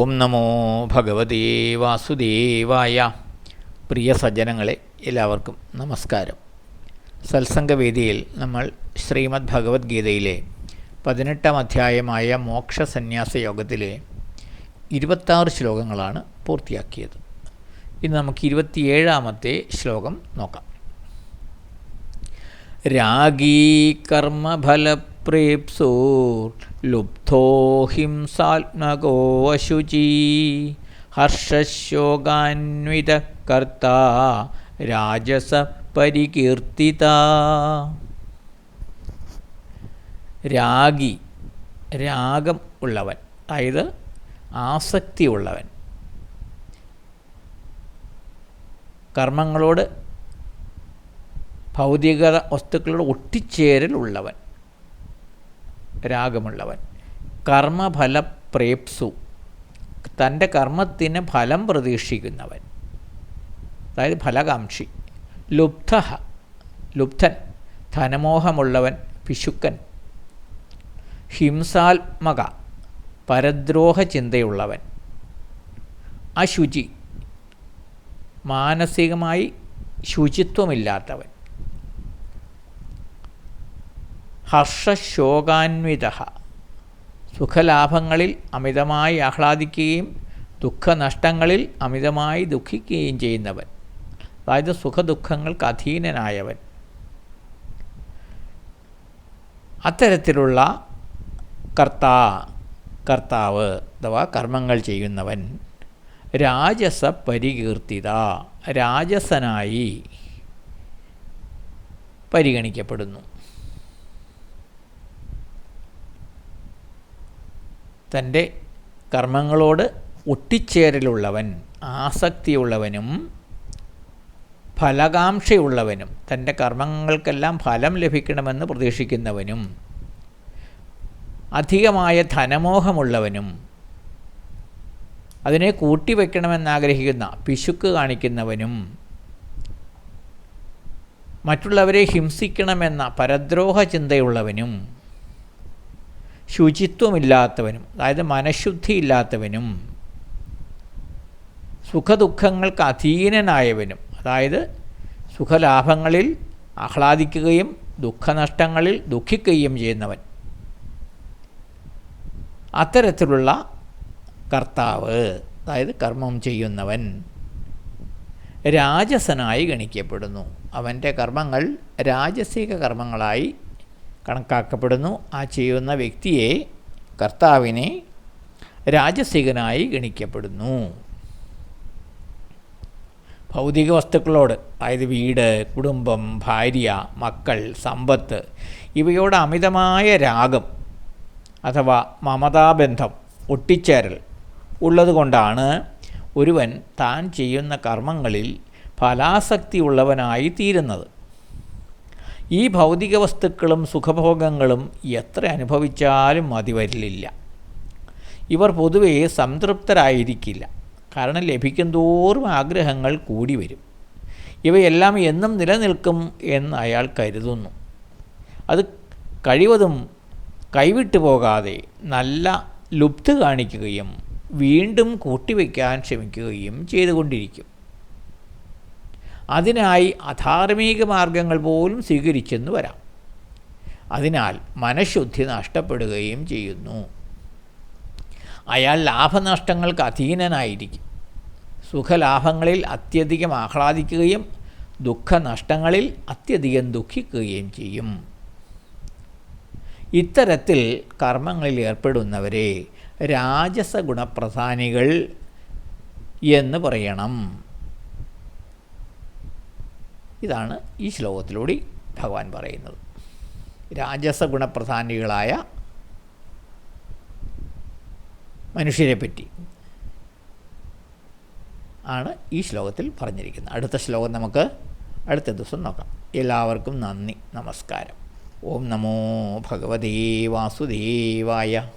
ഓം നമോ ഭഗവതേ വാസുദേവായ. പ്രിയ സജ്ജനങ്ങളെ എല്ലാവർക്കും നമസ്കാരം. സത്സംഗവേദിയിൽ നമ്മൾ ശ്രീമദ് ഭഗവത്ഗീതയിലെ പതിനെട്ടാം അധ്യായമായ മോക്ഷസന്യാസ യോഗത്തിലെ ഇരുപത്താറ് ശ്ലോകങ്ങളാണ് പൂർത്തിയാക്കിയത്. ഇന്ന് നമുക്ക് ഇരുപത്തിയേഴാമത്തെ ശ്ലോകം നോക്കാം. രാഗീ കർമ്മഫലപ്രേപ്സോർ ലുബ്ധോ ഹിംസാത്മകോ അശുചി ഹർഷശോകാന്വിത കർത്താ രാജസ പരികീർത്തിത. രാഗി രാഗം ഉള്ളവൻ അതായത് ആസക്തി ഉള്ളവൻ. കർമ്മങ്ങളോട് ഭൗതിക വസ്തുക്കളോട് ഒട്ടിച്ചേരൽ ഉള്ളവൻ. രാഗമുള്ളവൻ. കർമ്മഫല പ്രേപ്സു. തന്റെ കർമ്മത്തിന് ഫലം പ്രതീക്ഷിക്കുന്നവൻ. അതായത് ഫലകാംക്ഷി. ലുബ്ധ ലുബ്ധൻ ധനമോഹമുള്ളവൻ പിശുക്കൻ. ഹിംസാത്മക പരദ്രോഹ ചിന്തയുള്ളവൻ അശുചി. മാനസികമായി ശുചിത്വമില്ലാത്തവൻ. ഹർഷശോകാന്വിത. സുഖലാഭങ്ങളിൽ അമിതമായി ആഹ്ലാദിക്കുകയും ദുഃഖനഷ്ടങ്ങളിൽ അമിതമായി ദുഃഖിക്കുകയും ചെയ്യുന്നവൻ. അതായത് സുഖദുഃഖങ്ങൾക്ക് അധീനനായവൻ. അത്തരത്തിലുള്ള കർത്താ കർത്താവ് അഥവാ കർമ്മങ്ങൾ ചെയ്യുന്നവൻ രാജസ പരികീർത്തിത രാജസനായി പരിഗണിക്കപ്പെടുന്നു. തന്റെ കർമ്മങ്ങളോട് ഒട്ടിച്ചേരലുള്ളവൻ ആസക്തിയുള്ളവനും ഫലകാംക്ഷയുള്ളവനും തന്റെ കർമ്മങ്ങൾക്കെല്ലാം ഫലം ലഭിക്കണമെന്ന് പ്രതീക്ഷിക്കുന്നവനും അധികമായ ധനമോഹമുള്ളവനും അതിനെ കൂട്ടിവെക്കണമെന്നാഗ്രഹിക്കുന്ന പിശുക്ക് കാണിക്കുന്നവനും മറ്റുള്ളവരെ ഹിംസിക്കണമെന്ന പരദ്രോഹ ചിന്തയുള്ളവനും ശുചിത്വമില്ലാത്തവനും അതായത് മനഃശുദ്ധിയില്ലാത്തവനും സുഖദുഃഖങ്ങൾക്ക് അധീനനായവനും അതായത് സുഖലാഭങ്ങളിൽ ആഹ്ലാദിക്കുകയും ദുഃഖനഷ്ടങ്ങളിൽ ദുഃഖിക്കുകയും ചെയ്യുന്നവൻ. അത്തരത്തിലുള്ള കർത്താവ് അതായത് കർമ്മം ചെയ്യുന്നവൻ രാജസനായി ഗണിക്കപ്പെടുന്നു. അവന്റെ കർമ്മങ്ങൾ രാജസിക കർമ്മങ്ങളായി കണക്കാക്കപ്പെടുന്നു. ആ ചെയ്യുന്ന വ്യക്തിയെ കർത്താവിനെ രാജസികനായി ഗണിക്കപ്പെടുന്നു. ഭൗതിക വസ്തുക്കളോട് അതായത് വീട് കുടുംബം ഭാര്യ മക്കൾ സമ്പത്ത് ഇവയോട് അമിതമായ രാഗം അഥവാ മമതാബന്ധം ഒട്ടിച്ചേരൽ ഉള്ളതുകൊണ്ടാണ് ഒരുവൻ താൻ ചെയ്യുന്ന കർമ്മങ്ങളിൽ ഫലാസക്തി ഉള്ളവനായി തീരുന്നത് ഈ ഭൗതിക വസ്തുക്കളും സുഖഭോഗങ്ങളും എത്ര അനുഭവിച്ചാലും മതി വരില്ല. ഇവർ പൊതുവെ സംതൃപ്തരായിരിക്കില്ല. കാരണം ലഭിക്കും തോറും ആഗ്രഹങ്ങൾ കൂടി വരും. ഇവയെല്ലാം എന്നും നിലനിൽക്കും എന്ന് അയാൾ കരുതുന്നു. അത് കഴിവതും കൈവിട്ടു പോകാതെ നല്ല ലുപ്ത് കാണിക്കുകയും വീണ്ടും കൂട്ടിവെക്കാൻ ശ്രമിക്കുകയും ചെയ്തുകൊണ്ടിരിക്കും. അതിനായി അധാർമിക മാർഗങ്ങൾ പോലും സ്വീകരിച്ചെന്ന് വരാം. അതിനാൽ മനഃശുദ്ധി നഷ്ടപ്പെടുകയും ചെയ്യുന്നു. അയാൾ ലാഭനഷ്ടങ്ങൾക്ക് അധീനനായിരിക്കും. സുഖലാഭങ്ങളിൽ അത്യധികം ആഹ്ലാദിക്കുകയും ദുഃഖനഷ്ടങ്ങളിൽ അത്യധികം ദുഃഖിക്കുകയും ചെയ്യും. ഇത്തരത്തിൽ കർമ്മങ്ങളിൽ ഏർപ്പെടുന്നവരെ രാജസ ഗുണപ്രധാനികൾ എന്ന് പറയണം. ഇതാണ് ഈ ശ്ലോകത്തിലൂടെ ഭഗവാൻ പറയുന്നത്. രാജസ ഗുണപ്രധാനികളായ മനുഷ്യരെ പറ്റി ആണ് ഈ ശ്ലോകത്തിൽ പറഞ്ഞിരിക്കുന്നത്. അടുത്ത ശ്ലോകം നമുക്ക് അടുത്ത ദിവസം നോക്കാം. എല്ലാവർക്കും നന്ദി നമസ്കാരം. ഓം നമോ ഭഗവതേ വാസുദേവായ.